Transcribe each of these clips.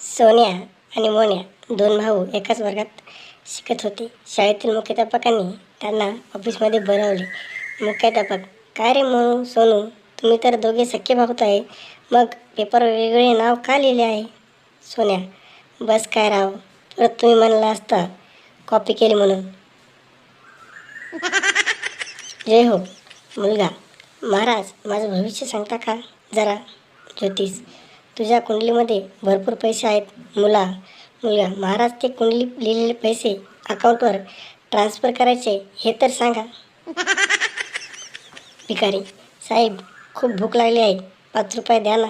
सोन्या आणि मोन्या दोन भाऊ एकाच वर्गात शिकत होते. शाळेतील मुख्याध्यापकांनी त्यांना ऑफिसमध्ये बोलावले. मुख्याध्यापक काय रे मोनू सोनू? तुम्ही तर दोघे सख्खे भाऊत आहे. मग पेपरवर वेगवेगळे नाव का लिहिले आहे? सोन्या बस काय राव? परत तुम्ही म्हणला असता कॉपी केली म्हणून. जय हो मुलगा. महाराज माझं भविष्य सांगता का? जरा ज्योतिष. तुझ्या कुंडलीमध्ये भरपूर पैसे आहेत. मुला मुलगा महाराज ते कुंडली लिहिलेले पैसे अकाउंटवर ट्रान्सफर करायचे हे तर सांगा. भिकारी साहेब खूप भूक लागली आहे. पाच रुपये द्या ना.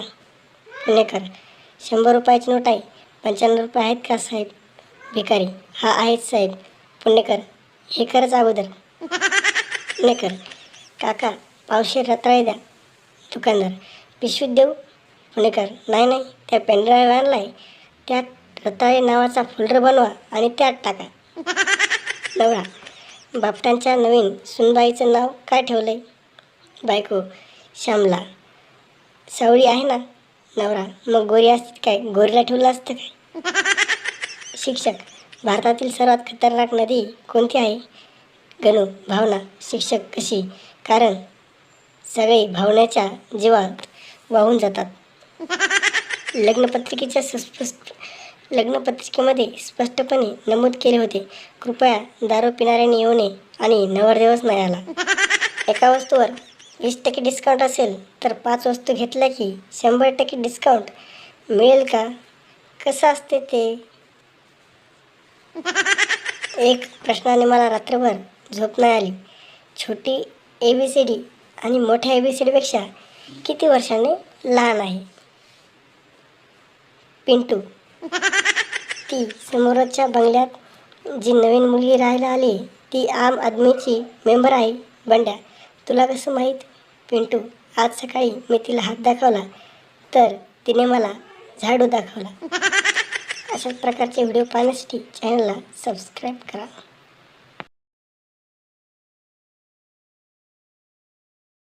पुणेकर शंभर रुपयाची नोट आहे. पंच्याण्णव रुपये आहेत का साहेब? भिकारी हा आहेत साहेब. पुणेकर हे खरंच अगोदर. पुणेकर काका पावशे रताळे द्या. दुकानदार पिशवीत देऊ? पुणेकर नाही नाही त्या पेनड्राईव्ह आणला आहे त्यात रताळे नावाचा फोल्डर बनवा आणि त्यात टाका. नवरा बापटांच्या नवीन सुनबाईचं नाव काय ठेवलं आहे बायको श्यामला. सावळी आहे ना? नवरा. मग गोरी असते काय? गोरीला ठेवलं असतं काय? शिक्षक भारतातील सर्वात खतरनाक नदी कोणती आहे? गणू भावना शिक्षक कशी? कारण सगळे भावनेच्या जीवात वाहून जातात. लग्नपत्रिकेच्या सुस्पष्ट लग्नपत्रिकेमध्ये स्पष्टपणे नमूद केले होते. कृपया दारू पिणाऱ्यांनी येऊ नये आणि नवरदेवच नाही आला. एका वस्तूवर वीस टक्के डिस्काउंट असेल तर पाच वस्तू घेतल्या की शंभर टक्के डिस्काउंट मिळेल का? कसं असते ते? एक प्रश्नाने मला रात्रभर झोप नाही आली. छोटी ए बी सी डी आणि मोठ्या ए बी सी डीपेक्षा किती वर्षाने लहान आहे? पिंटू. ती समोरच्या बंगल्यात जी नवीन मुलगी राहायला आली ती आम आदमीची मेंबर आहे बंड्या. तुला कसं माहीत? पिंटू आज सकाळी मी तिला हात दाखवला तर तिने मला झाडू दाखवला. अशाच प्रकारचे व्हिडिओ पाहण्यासाठी चॅनलला सबस्क्राईब करा.